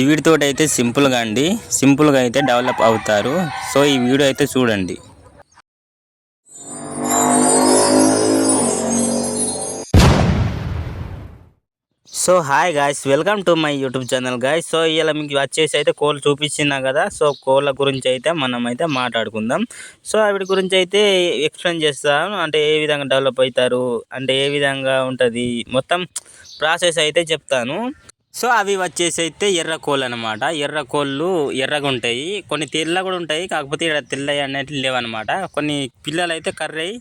ఈ వీడితో అయితే సింపుల్గా అండి. సింపుల్గా అయితే డెవలప్ అవుతారు. సో ఈ వీడియో అయితే చూడండి. So hi guys. Welcome to my YouTube channel guys. So ఇలా మీకు వచ్చేసి అయితే కోళ్ళు చూపించినా కదా. సో కోళ్ళ గురించి అయితే మనం అయితే మాట్లాడుకుందాం. సో ఆవిడ గురించి అయితే ఎక్స్ప్లెయిన్ చేస్తాను. అంటే ఏ విధంగా డెవలప్ అవుతారు? అంటే ఏ విధంగా ఉంటుంది? మొత్తం ప్రాసెస్ అయితే చెప్తాను. సో అవి వచ్చేసి అయితే ఎర్ర కోళ్ళు అనమాట ఎర్ర కోళ్ళు ఎర్రగా ఉంటాయి కొన్ని తెల్ల కూడా ఉంటాయి కాకపోతే ఇక్కడ తెల్లవి అనేవి లేవన్నమాట. కొన్ని పిల్లలు అయితే కర్రయి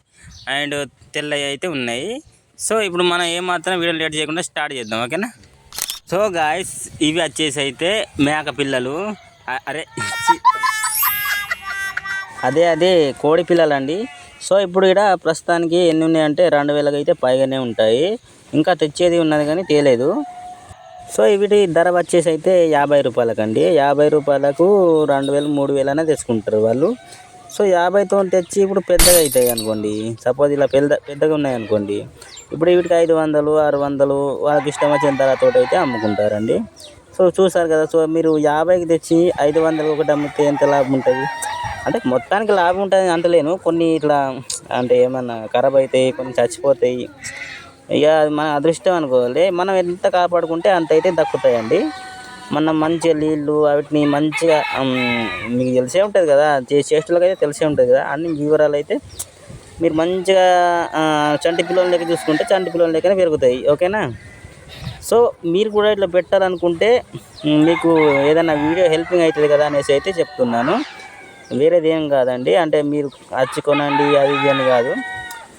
అండ్ తెల్లవి అయితే ఉన్నాయి. సో ఇప్పుడు మనం ఏమాత్రం వీడియో లేట్ చేయకుండా స్టార్ట్ చేద్దాం ఓకేనా? సో గాయస్ ఇవి వచ్చేసి అయితే మేక పిల్లలు. అరే అదే అదే కోడి పిల్లలు అండి సో ఇప్పుడు ఇక్కడ ప్రస్తుతానికి ఎన్ని ఉన్నాయంటే రెండు వేలకు అయితే పైగానే ఉంటాయి. ఇంకా తెచ్చేది ఉన్నది కానీ తేలేదు. సో వీటి ధర వచ్చేసి అయితే యాభై రూపాయలకండి. యాభై రూపాయలకు రెండు వేలు మూడు వేలు అనేది తెచ్చుకుంటారు వాళ్ళు. సో యాభైతో తెచ్చి ఇప్పుడు పెద్దగా అవుతాయి అనుకోండి. సపోజ్ ఇలా పెద్ద పెద్దగా ఉన్నాయి అనుకోండి. ఇప్పుడు వీటికి ఐదు వందలు ఆరు వందలు వాళ్ళకి ఇష్టం వచ్చిన ధరతో అయితే అమ్ముకుంటారండి. సో చూసారు కదా సో మీరు యాభైకి తెచ్చి ఐదు వందలు ఒకటి అమ్మితే ఎంత లాభం ఉంటుంది? అంటే మొత్తానికి లాభం ఉంటుంది అంటలేను. కొన్ని ఇట్లా అంటే ఏమన్నా ఖరాబ్ అవుతాయి కొన్ని చచ్చిపోతాయి. ఇక అది మన అదృష్టం అనుకోవాలి. మనం ఎంత కాపాడుకుంటే అంత అయితే దక్కుతాయండి. మనం మంచిగా నీళ్ళు వాటిని మంచిగా మీకు తెలిసే ఉంటుంది కదా చే- చేష్టలకు అయితే తెలిసే ఉంటుంది కదా అన్ని వివరాలు అయితే మీరు మంచిగా చంటి పిల్లల లెక్క చూసుకుంటే చంటి పిల్లల లెక్కనే పెరుగుతాయి. ఓకేనా? సో మీరు కూడా ఇట్లా పెట్టాలనుకుంటే మీకు ఏదైనా వీడియో హెల్పింగ్ అవుతుంది కదా అనేసి అయితే చెప్తున్నాను. వేరేది ఏం కాదండి. అంటే మీరు వచ్చి కొనండి అది ఇది అని కాదు.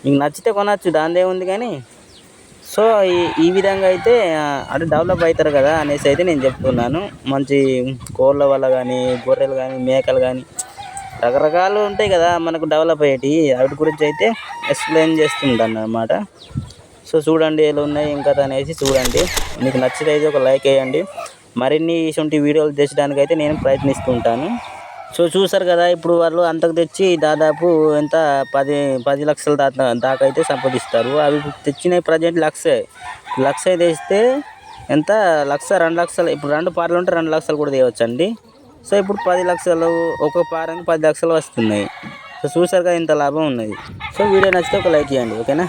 మీకు నచ్చితే కొనచ్చు దానిదే ఉంది కానీ సో ఈ ఈ విధంగా అయితే అంటే డెవలప్ అవుతారు కదా అనేసి అయితే నేను చెప్తున్నాను. మంచి కోళ్ళ వల్ల కానీ గొర్రెలు కానీ మేకలు కానీ రకరకాలు ఉంటాయి కదా మనకు డెవలప్ అయ్యేటి వాటి గురించి అయితే ఎక్స్ప్లెయిన్ చేస్తుంటాను అన్నమాట సో చూడండి ఎలా ఉన్నాయి ఇంకా అనేసి చూడండి. మీకు నచ్చితే అయితే ఒక లైక్ వేయండి. మరిన్ని ఇటువంటి వీడియోలు తెచ్చడానికి అయితే నేను ప్రయత్నిస్తుంటాను. సో చూసారు కదా ఇప్పుడు వాళ్ళు అంతకు తెచ్చి దాదాపు ఎంత? పది పది లక్షల దాకా దాకా అయితే సంపాదిస్తారు. అవి తెచ్చిన ప్రజెంట్ లక్షే. లక్ష తెస్తే ఎంత? లక్ష రెండు లక్షలు. ఇప్పుడు రెండు పార్లు ఉంటే రెండు లక్షలు కూడా తీయవచ్చండి సో ఇప్పుడు పది లక్షలు ఒక పారానికి పది లక్షలు వస్తున్నాయి. సో చూసారు కదా ఇంత లాభం ఉన్నది. సో వీడియో నచ్చితే ఒక లైక్ ఇవ్వండి ఓకేనా?